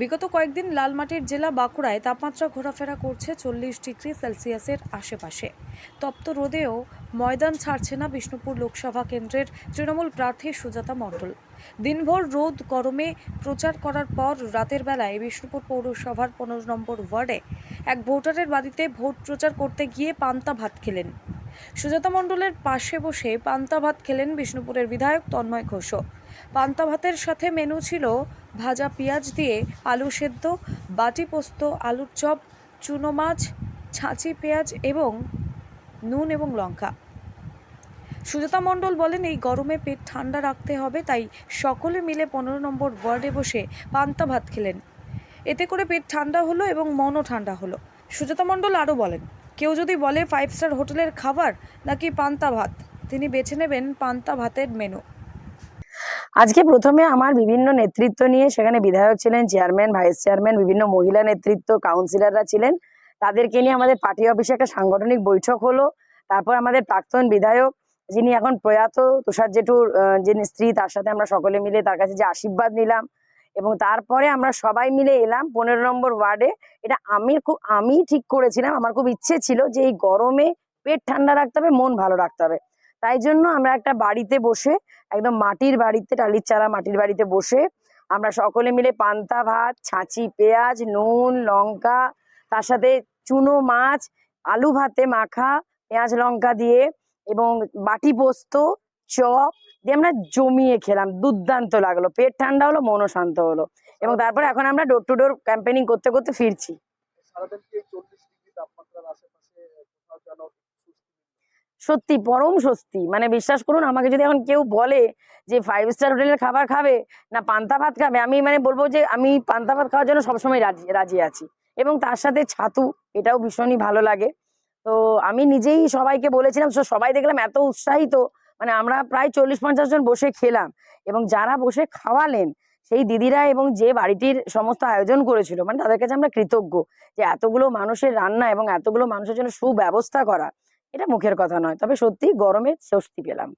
বিগত কয়েকদিন লালমাটির জেলা বাঁকুড়ায় তাপমাত্রা ঘোরাফেরা করছে চল্লিশ ডিগ্রি সেলসিয়াসের আশেপাশে। তপ্ত রোদেও ময়দান ছাড়ছে না বিষ্ণুপুর লোকসভা কেন্দ্রের তৃণমূল প্রার্থী সুজাতা মণ্ডল। দিনভর রোদ গরমে প্রচার করার পর রাতের বেলায় বিষ্ণুপুর পৌরসভার পনেরো নম্বর ওয়ার্ডে এক ভোটারের বাড়িতে ভোট প্রচার করতে গিয়ে পান্তা ভাত খেলেন। সুজাতা মণ্ডলের পাশে বসে পান্তা ভাত খেলেন বিষ্ণুপুরের বিধায়ক তন্ময় ঘোষও পান্তা ভাতের সাথে মেনু ছিল ভাজা পেঁয়াজ দিয়ে আলু সেদ্ধ, বাটি পোস্ত, আলুর চপ, চুনো মাছ, ছাঁচি পেঁয়াজ এবং নুন এবং লঙ্কা। সুজাতা মণ্ডল বলেন, এই গরমে পেট ঠান্ডা রাখতে হবে, তাই সকলে মিলে পনেরো নম্বর ওয়ার্ডে বসে পান্তা ভাত খেলেন। এতে করে পেট ঠান্ডা হলো এবং মনও ঠান্ডা হলো। সুজাতা মণ্ডল আরও বলেন কেউ যদি বলে ফাইভ স্টার হোটেলের খাবার নাকি পান্তা ভাত, তিনি বেছে নেবেন পান্তা ভাতের মেনু আজকে প্রথমে আমার বিভিন্ন নেতৃত্ব নিয়ে সেখানে বিধায়ক ছিলেন চেয়ারম্যান ভাইস চেয়ারম্যান বিভিন্ন মহিলা নেতৃত্ব কাউন্সিলররা ছিলেন। তাদেরকে নিয়ে আমাদের পার্টি অফিসে একটা সাংগঠনিক বৈঠক হলো। তারপর আমাদের প্রাক্তন বিধায়ক, যিনি এখন প্রয়াত তুষার জেঠুর যিনি স্ত্রী, তার সাথে আমরা সকলে মিলে তার কাছে যে আশীর্বাদ নিলাম এবং তারপরে আমরা সবাই মিলে এলাম পনেরো নম্বর ওয়ার্ডে। এটা আমি খুব, আমি ঠিক করেছিলাম, আমার খুব ইচ্ছে ছিল যে এই গরমে পেট ঠান্ডা রাখতে হবে, মন ভালো রাখতে হবে। তাই জন্য আমরা একটা বাড়িতে বসে, একদম মাটির বাড়িতে, টালির চারা মাটির বাড়িতে বসে আমরা সকলে মিলে পান্তা ভাত, ছাঁচি, পেঁয়াজ, নুন, লঙ্কা, তার সাথে চুনো মাছ, আলু ভাতে মাখা, পেঁয়াজ লঙ্কা দিয়ে এবং বাটি পোস্ত, চপ দিয়ে আমরা জমিয়ে খেলাম দুর্দান্ত লাগল। পেট ঠান্ডা হলো মনও শান্ত হলো। এবং তারপরে এখন আমরা ডোর টু ডোর ক্যাম্পেনিং করতে করতে ফিরছি। সত্যি পরম স্বস্তি। মানে বিশ্বাস করুন আমাকে যদি এখন কেউ বলে যে ফাইভ স্টার হোটেলের খাবার খাবে না পান্তা ভাত খাবে আমি মানে বলব যে আমি পান্তা ভাত খাওয়ার জন্য সবসময় রাজি রাজি আছি। এবং তার সাথে ছাতু এটাও ভীষণই ভালো লাগে। তো আমি নিজেই সবাইকে বলেছিলাম সবাই দেখলাম এত উৎসাহিত মানে আমরা প্রায় চল্লিশ পঞ্চাশ জন বসে খেলাম এবং যারা বসে খাওয়ালেন, সেই দিদিরা এবং যে বাড়িটির সমস্ত আয়োজন করেছিল মানে তাদের কাছে আমরা কৃতজ্ঞ যে এতগুলো মানুষের রান্না এবং এতগুলো মানুষের জন্য সুব্যবস্থা করা, এটা মুখের কথা নয়। তবে সত্যি গরমে স্বস্তি পেলাম।